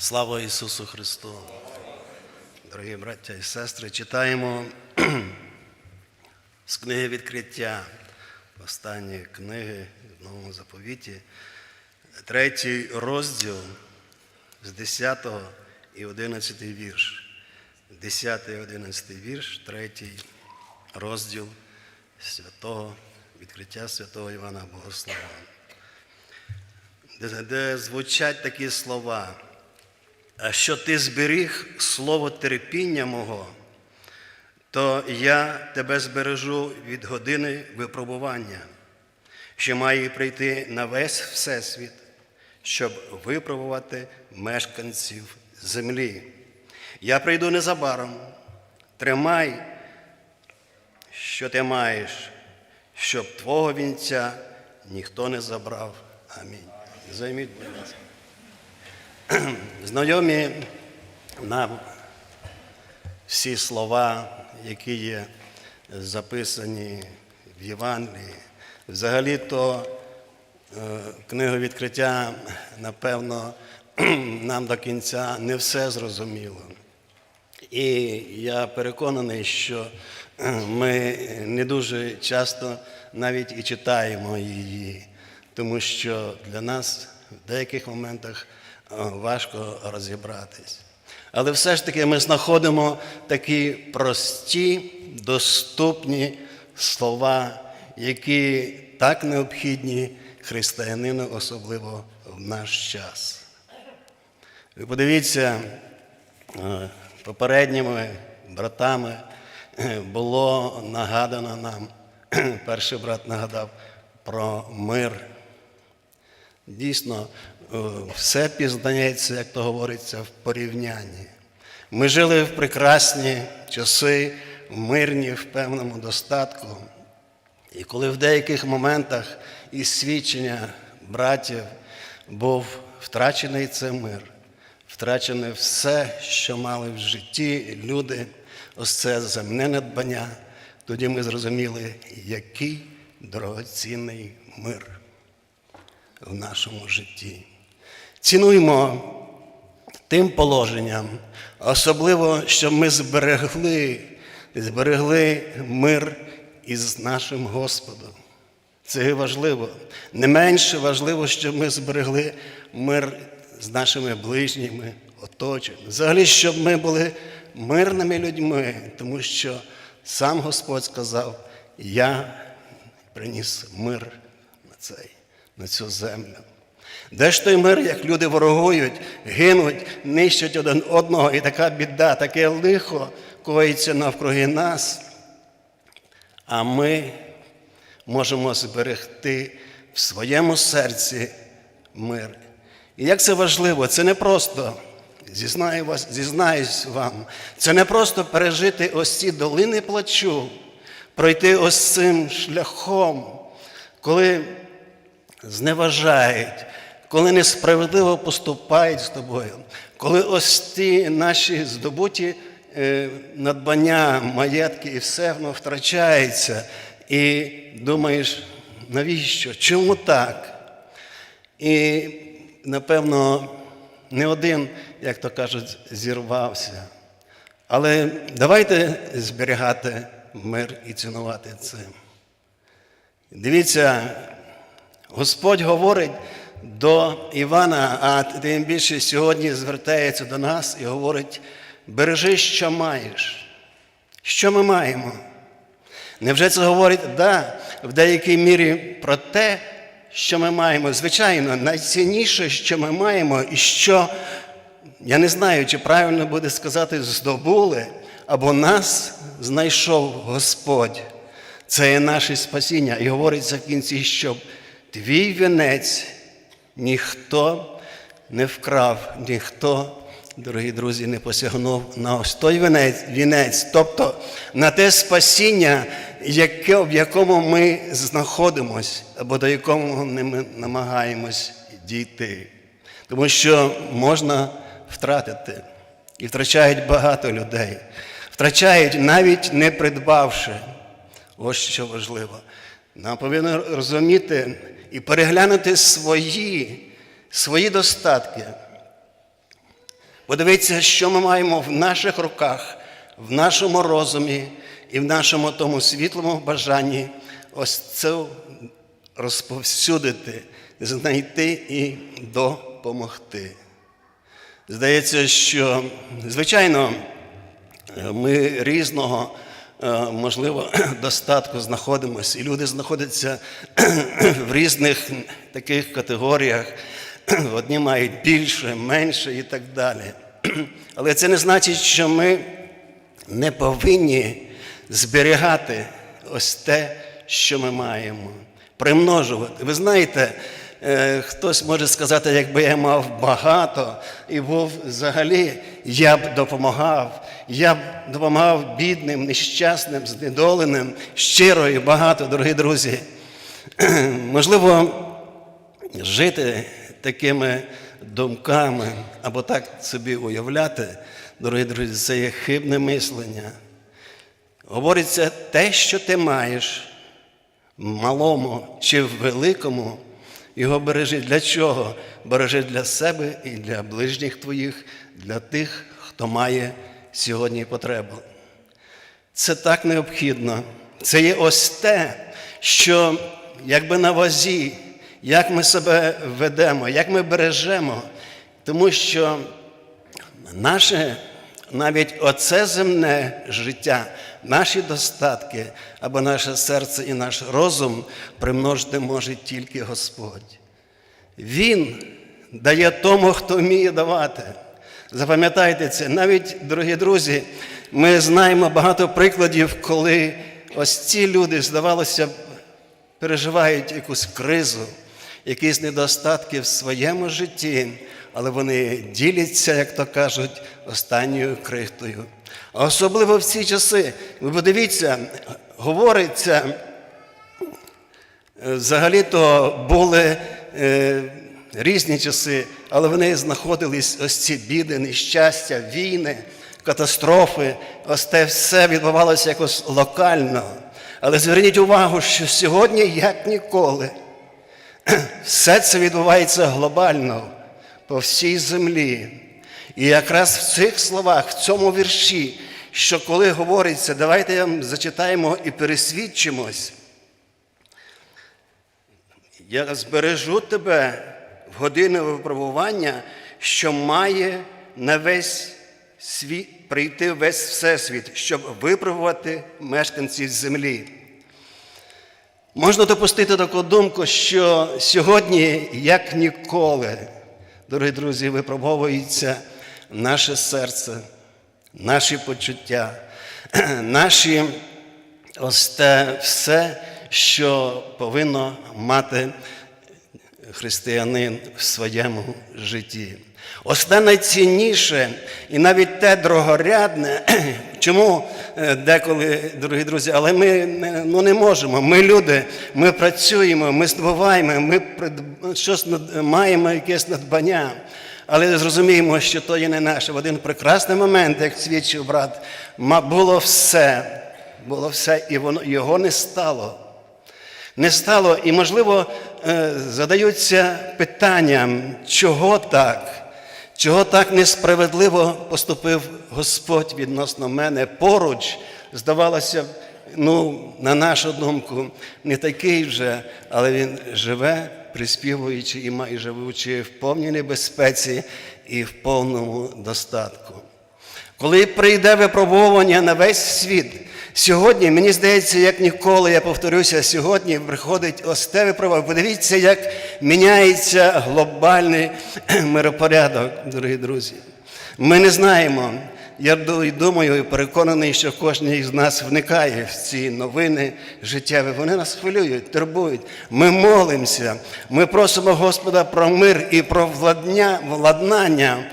Слава Ісусу Христу! Дорогі браття і сестри, читаємо з книги відкриття, останні книги в Новому заповіті, третій розділ з 10 і 11 вірш. 10 і 11 вірш, третій розділ святого відкриття святого Івана Богослова, де, звучать такі слова. «А що ти зберіг слово терпіння мого, то я тебе збережу від години випробування, що має прийти на весь Всесвіт, щоб випробувати мешканців землі. Я прийду незабаром, тримай, що ти маєш, щоб твого вінця ніхто не забрав. Амінь. Займіть, будь ласка. Знайомі нам всі слова, які є записані в Євангелії. Взагалі-то е, книга відкриття, напевно, нам до кінця не все зрозуміло. І я переконаний, що ми не дуже часто навіть і читаємо її, тому що для нас в деяких моментах важко розібратись. Але все ж таки ми знаходимо такі прості, доступні слова, які так необхідні християнину, особливо в наш час. Ви подивіться, е, попередніми братами е, було нагадано нам, перший брат нагадав про мир. Дійсно, е, все пізнається, як то говориться, в порівнянні. Ми жили в прекрасні часи, в мирні, в певному достатку. І коли в деяких моментах із свідчення братів був втрачений цей мир, втрачене все, що мали в житті люди, ось це земне надбання, тоді ми зрозуміли, який дорогоцінний мир в нашому житті. Цінуємо тим положенням, особливо, щоб ми зберегли, зберегли мир із нашим Господом. Це важливо. Не менше важливо, щоб ми зберегли мир з нашими ближніми, оточеннями. Взагалі, щоб ми були мирними людьми, тому що сам Господь сказав: Я приніс мир на цей, на цю землю. Де ж той мир, як люди ворогують, гинуть, нищать один одного, і така біда, таке лихо коїться навкруги нас, а ми можемо зберегти в своєму серці мир. І як це важливо, це не просто, зізнаю вас, зізнаюсь вам, це не просто пережити ось ці долини плачу, пройти ось цим шляхом, коли зневажають, коли несправедливо поступають з тобою, коли ось ті наші здобуті е, надбання, маєтки і все воно втрачається, і думаєш, навіщо? Чому так? І, напевно, не один, як то кажуть, зірвався. Але давайте зберігати мир і цінувати це. Дивіться, Господь говорить до Івана, а тим більше сьогодні звертається до нас і говорить: бережи, що маєш. Що ми маємо? Невже це говорить, да, в деякій мірі про те, що ми маємо? Звичайно, найцінніше, що ми маємо, і що, я не знаю, чи правильно буде сказати, здобули, або нас знайшов Господь. Це є наше спасіння. І говориться в кінці, щоб твій вінець ніхто не вкрав, ніхто, дорогі друзі, не посягнув на ось той вінець, вінець, тобто на те спасіння, яке, в якому ми знаходимось, або до якого ми намагаємось дійти. Тому що можна втратити. І втрачають багато людей. Втрачають навіть не придбавши. Ось що важливо. Нам повинно розуміти і переглянути свої, свої достатки. Подивіться, що ми маємо в наших руках, в нашому розумі і в нашому тому світлому бажанні ось це розповсюдити, знайти і допомогти. Здається, що, звичайно, ми різного, можливо, достатку знаходимося, і люди знаходяться в різних таких категоріях. Одні мають більше, менше і так далі. Але це не значить, що ми не повинні зберігати ось те, що ми маємо, примножувати. Ви знаєте, е, хтось може сказати, якби я мав багато і був взагалі, я б допомагав, я б допомагав бідним, нещасним, знедоленим, щиро і багато, дорогі друзі. Можливо, жити такими думками або так собі уявляти, дорогі друзі, це є хибне мислення. Говориться те, що ти маєш, в малому чи великому, його бережи для чого? Бережи для себе і для ближніх твоїх, для тих, хто має сьогодні потребу. Це так необхідно. Це є ось те, що якби на вазі, як ми себе ведемо, як ми бережемо, тому що наше навіть оце земне життя, наші достатки або наше серце і наш розум примножити може тільки Господь. Він дає тому, хто вміє давати. Запам'ятайте це, навіть, дорогі друзі, ми знаємо багато прикладів, коли ось ці люди, здавалося б, переживають якусь кризу, якісь недостатки в своєму житті, але вони діляться, як то кажуть, останньою крихтою. А особливо в ці часи, ви подивіться, говориться, е, взагалі-то були е, різні часи, але вони знаходились ось ці біди, нещастя, війни, катастрофи. Ось те все відбувалося якось локально. Але зверніть увагу, що сьогодні, як ніколи, все це відбувається глобально по всій землі. І якраз в цих словах, в цьому вірші, що коли говориться, давайте зачитаємо і пересвідчимось. Я збережу тебе в годину випробування, що має на весь світ прийти весь всесвіт, щоб випробувати мешканців землі. Можна допустити таку думку, що сьогодні, як ніколи, дорогі друзі, випробовується наше серце, наші почуття, наші ось те все, що повинно мати християнин в своєму житті. Ось те найцінніше і навіть те дорогорядне, чому е, деколи, дорогі друзі, але ми ну, не можемо. Ми люди, ми працюємо, ми здобуваємо, ми щось маємо якесь надбання. Але зрозуміємо, що то є не наше. В один прекрасний момент, як свідчив брат, було все, було все, і воно його не стало. Не стало, і, можливо, е, задаються питанням, чого так? Чого так несправедливо поступив Господь відносно мене поруч, здавалося ну, на нашу думку, не такий вже, але він живе, приспівуючи і має живучи в повній небезпеці і в повному достатку. Коли прийде випробування на весь світ, сьогодні, мені здається, як ніколи, я повторюся, сьогодні приходить ось те випробування. Подивіться, як міняється глобальний миропорядок, дорогі друзі. Ми не знаємо. Я думаю і переконаний, що кожен із нас вникає в ці новини життєві. Вони нас хвилюють, турбують. Ми молимося, ми просимо Господа про мир і про владнання.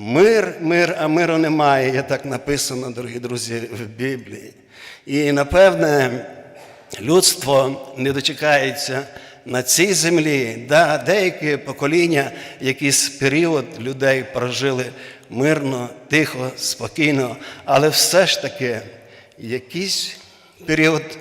Мир, мир, а миру немає, є так написано, дорогі друзі, в Біблії. І напевне, людство не дочекається на цій землі. Да, деякі покоління, якийсь період людей прожили мирно, тихо, спокійно, але все ж таки якийсь період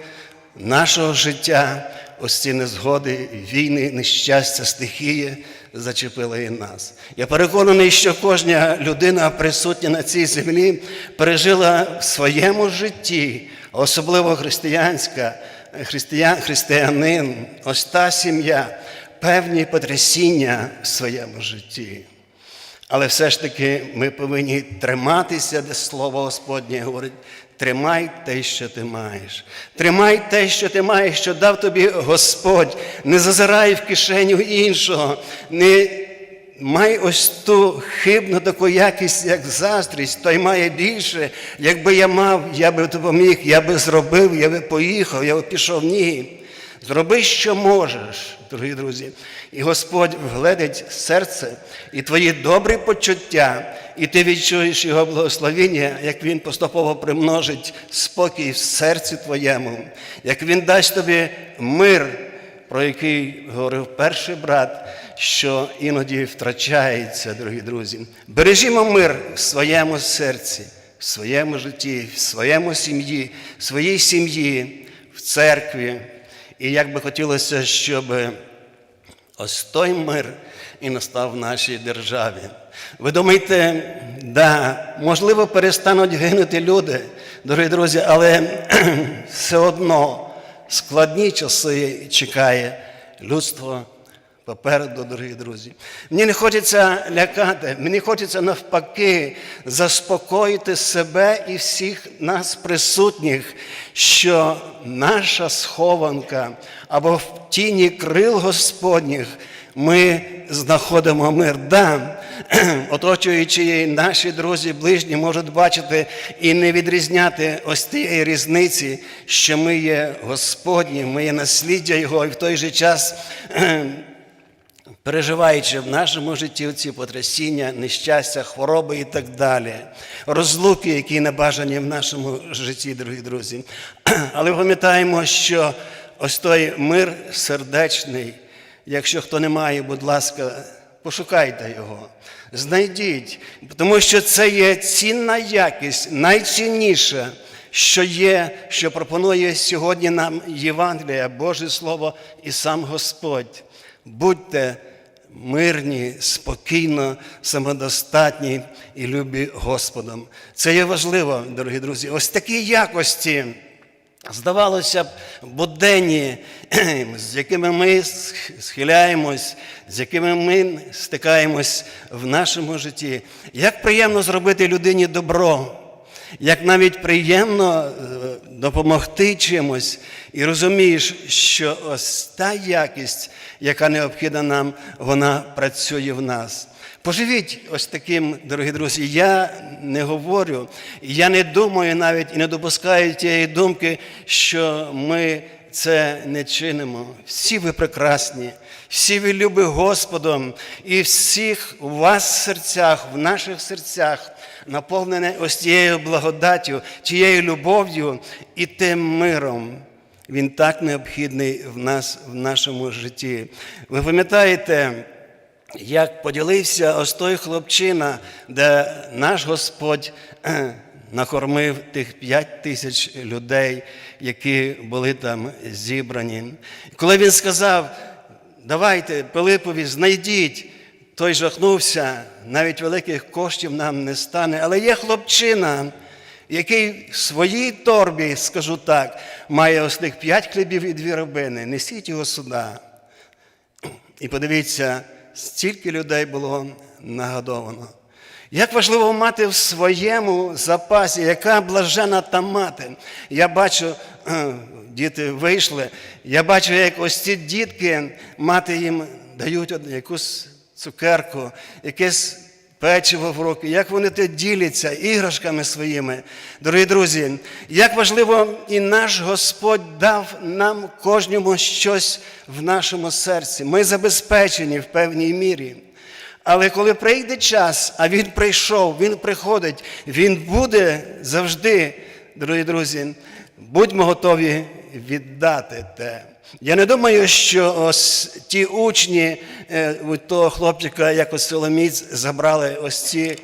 нашого життя ось ці незгоди, війни, нещастя, стихії зачепили і нас. Я переконаний, що кожна людина, присутня на цій землі, пережила в своєму житті, особливо християнська, християн, християнин, ось та сім'я, певні потрясіння в своєму житті. Але все ж таки ми повинні триматися, де слово Господнє говорить. Тримай те, що ти маєш. Тримай те, що ти маєш, що дав тобі Господь. Не зазирай в кишеню іншого. Не май ось ту хибну таку якість, як заздрість, той має більше. Якби я мав, я би допоміг, я би зробив, я би поїхав, я би пішов. Ні. Зроби, що можеш, дорогі друзі, і Господь вгледить серце і твої добрі почуття, і ти відчуєш Його благословіння, як Він поступово примножить спокій в серці твоєму, як Він дасть тобі мир, про який говорив перший брат, що іноді втрачається, дорогі друзі. Бережімо мир в своєму серці, в своєму житті, в своєму сім'ї, в своїй сім'ї, в церкві. І як би хотілося, щоб ось той мир і настав в нашій державі. Ви думаєте, да, можливо, перестануть гинути люди, дорогі друзі, але все одно складні часи чекає людство попереду, дорогі друзі. Мені не хочеться лякати, мені хочеться навпаки заспокоїти себе і всіх нас присутніх, що наша схованка або в тіні крил Господніх ми знаходимо мир. Да, оточуючи наші друзі, ближні можуть бачити і не відрізняти ось тієї різниці, що ми є Господні, ми є насліддя Його, і в той же час переживаючи в нашому житті ці потрясіння, нещастя, хвороби і так далі, розлуки, які не бажані в нашому житті, дорогі друзі. Але пам'ятаємо, що ось той мир сердечний, якщо хто не має, будь ласка, пошукайте його, знайдіть, тому що це є цінна якість, найцінніша. Що є, що пропонує сьогодні нам Євангелія, Боже Слово і сам Господь. Будьте мирні, спокійно, самодостатні і любі Господом. Це є важливо, дорогі друзі. Ось такі якості, здавалося б, буденні, з якими ми схиляємось, з якими ми стикаємось в нашому житті. Як приємно зробити людині добро. Як навіть приємно допомогти чимось, і розумієш, що ось та якість, яка необхідна нам, вона працює в нас. Поживіть ось таким, дорогі друзі, я не говорю, я не думаю навіть і не допускаю тієї думки, що ми це не чинимо. Всі ви прекрасні, всі ви любі Господом, і всіх у вас серцях, в наших серцях наповнене ось тією благодаттю, тією любов'ю і тим миром. Він так необхідний в нас в нашому житті. Ви пам'ятаєте, як поділився ось той хлопчина, де наш Господь накормив тих п'ять тисяч людей, які були там зібрані. Коли він сказав, давайте, Пилипові, знайдіть, той жахнувся, навіть великих коштів нам не стане, але є хлопчина який в своїй торбі, скажу так, має ось тих п'ять хлібів і дві рибини. Несіть його сюди. І подивіться, стільки людей було нагодовано. Як важливо мати в своєму запасі, яка блажена та мати. Я бачу, діти вийшли, я бачу, як ось ці дітки, мати їм дають якусь цукерку, якесь печиво в руки, як вони те діляться іграшками своїми. Дорогі друзі, як важливо, і наш Господь дав нам кожному щось в нашому серці. Ми забезпечені в певній мірі. Але коли прийде час, а він прийшов, він приходить, він буде завжди, дорогі друзі, будьмо готові віддати те. Я не думаю, що ось ті учні у того хлопчика, як ось Соломіць, забрали ось ці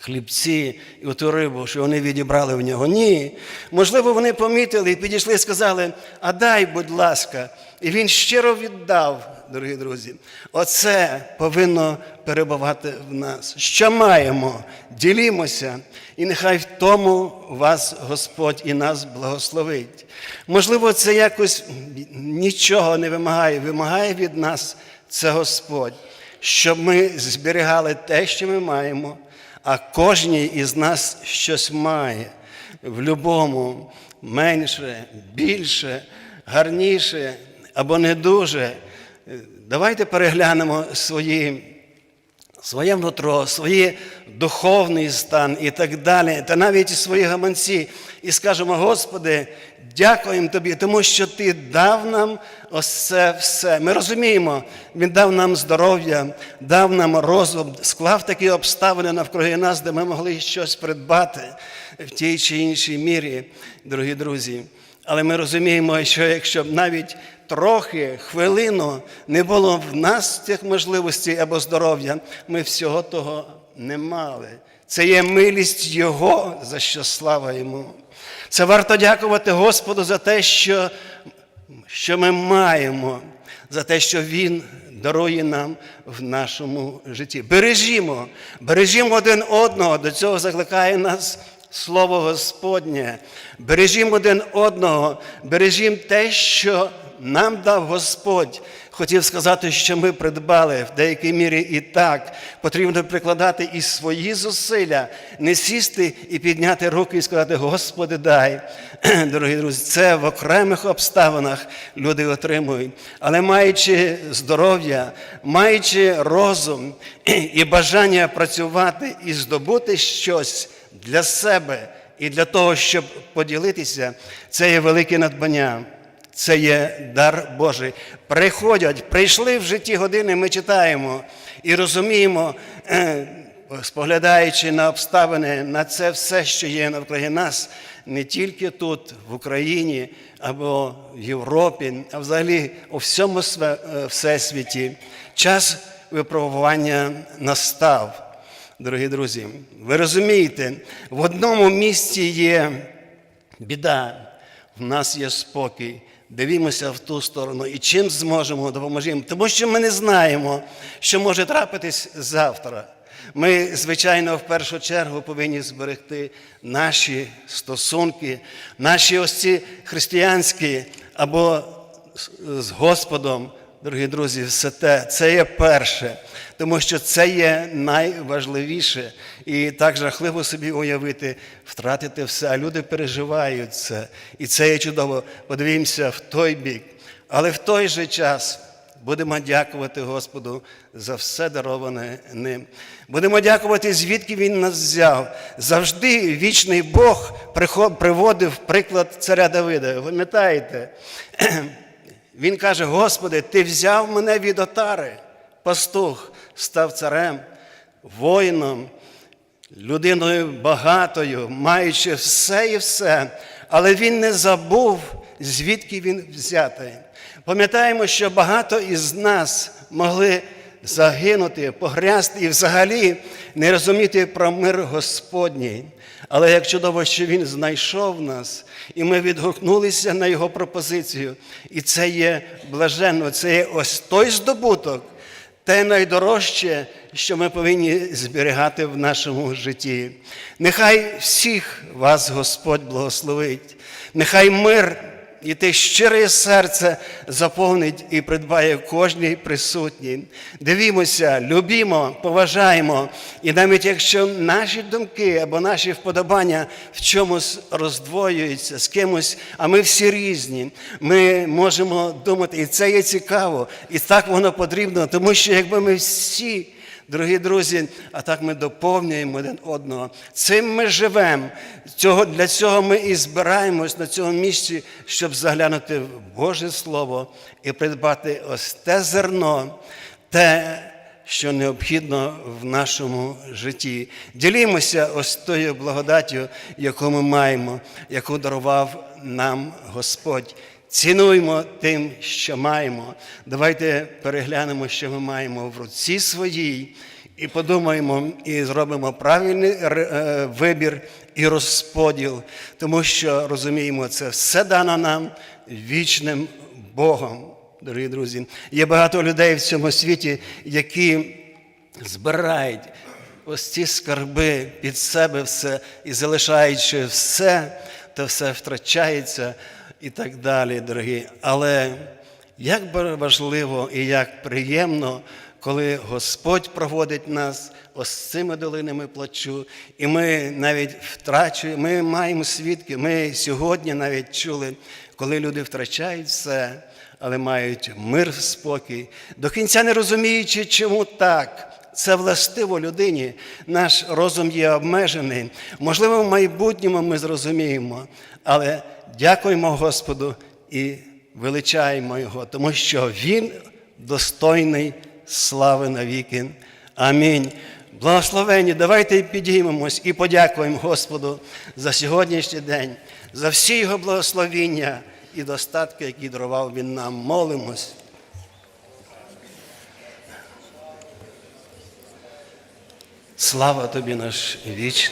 хлібці і оту рибу, що вони відібрали в нього. Ні. Можливо, вони помітили і підійшли і сказали: А дай, будь ласка. І він щиро віддав, дорогі друзі. Оце повинно перебувати в нас. Що маємо? Ділімося, і нехай в тому вас Господь і нас благословить. Можливо, це якось нічого не вимагає, вимагає від нас це Господь, щоб ми зберігали те, що ми маємо, а кожній із нас щось має в любому менше, більше, гарніше або не дуже. Давайте переглянемо свої своє нутро, свій духовний стан і так далі, та навіть свої гаманці, і скажемо, Господи, дякуємо Тобі, тому що Ти дав нам ось це все. Ми розуміємо, Він дав нам здоров'я, дав нам розум, склав такі обставини навкруги нас, де ми могли щось придбати в тій чи іншій мірі, дорогі друзі. Але ми розуміємо, що якщо навіть трохи, хвилину не було в нас цих можливостей або здоров'я, ми всього того не мали. Це є милість Його, за що слава йому. Це варто дякувати Господу за те, що, що ми маємо, за те, що Він дарує нам в нашому житті. Бережімо, бережімо один одного, до цього закликає нас. Слово Господнє, бережімо один одного, бережімо те, що нам дав Господь. Хотів сказати, що ми придбали в деякій мірі і так. Потрібно прикладати і свої зусилля, не сісти і підняти руки і сказати, Господи, дай. Дорогі друзі, це в окремих обставинах люди отримують. Але маючи здоров'я, маючи розум і бажання працювати і здобути щось для себе і для того, щоб поділитися, це є велике надбання. Це є дар Божий. Приходять, прийшли в житті години, ми читаємо і розуміємо, споглядаючи на обставини, на це все, що є навкруги нас, не тільки тут, в Україні або в Європі, а взагалі у всьому всесвіті, час випробування настав. Дорогі друзі, ви розумієте, в одному місці є біда, в нас є спокій. Дивімося в ту сторону і чим зможемо допоможемо, тому що ми не знаємо, що може трапитись завтра. Ми, звичайно, в першу чергу повинні зберегти наші стосунки, наші ось ці християнські або з Господом, дорогі друзі, все те, це є перше, тому що це є найважливіше. І так жахливо собі уявити, втратити все, а люди переживають це. І це є чудово. Подивімося в той бік. Але в той же час будемо дякувати Господу за все дароване ним. Будемо дякувати, звідки Він нас взяв. Завжди вічний Бог приводив приклад царя Давида. Ви пам'ятаєте? Він каже: Господи, Ти взяв мене від отари, пастух, став царем, воїном людиною багатою, маючи все і все, але він не забув, звідки він взятий. Пам'ятаємо, що багато із нас могли загинути, погрязти і взагалі не розуміти про мир Господній. Але як чудово, що Він знайшов нас, і ми відгукнулися на Його пропозицію. І це є блаженно, це є ось той здобуток, те найдорожче, що ми повинні зберігати в нашому житті. Нехай всіх вас Господь благословить, нехай мир і те щире серце заповнить і придбає кожній присутній. Дивімося, любімо, поважаємо, і навіть якщо наші думки або наші вподобання в чомусь роздвоюються з кимось, а ми всі різні, ми можемо думати, і це є цікаво, і так воно потрібно, тому що якби ми всі. Дорогі друзі, а так ми доповнюємо один одного. Цим ми живемо. Для цього ми і збираємось на цьому місці, щоб заглянути в Боже Слово і придбати ось те зерно, те, що необхідно в нашому житті. Ділімося ось тою благодаттю, яку ми маємо, яку дарував нам Господь. Цінуємо тим, що маємо. Давайте переглянемо, що ми маємо в руці своїй, і подумаємо, і зробимо правильний е, вибір і розподіл, тому що розуміємо, це все дано нам вічним Богом. Дорогі друзі, є багато людей в цьому світі, які збирають ось ці скарби під себе все і залишаючи все, то все втрачається і так далі, дорогі. Але як важливо і як приємно, коли Господь проводить нас ось цими долинами плачу, і ми навіть втрачуємо, ми маємо свідки. Ми сьогодні навіть чули, коли люди втрачають все, але мають мир, спокій, до кінця не розуміючи, чому так. Це властиво людині. Наш розум є обмежений. Можливо, в майбутньому ми зрозуміємо, але дякуємо Господу і величаємо Його, тому що Він достойний слави навіки. Амінь. Благословені, давайте підіймемось і подякуємо Господу за сьогоднішній день, за всі Його благословіння і достатки, які дарував Він нам. Молимось. Слава тобі, наш вічний.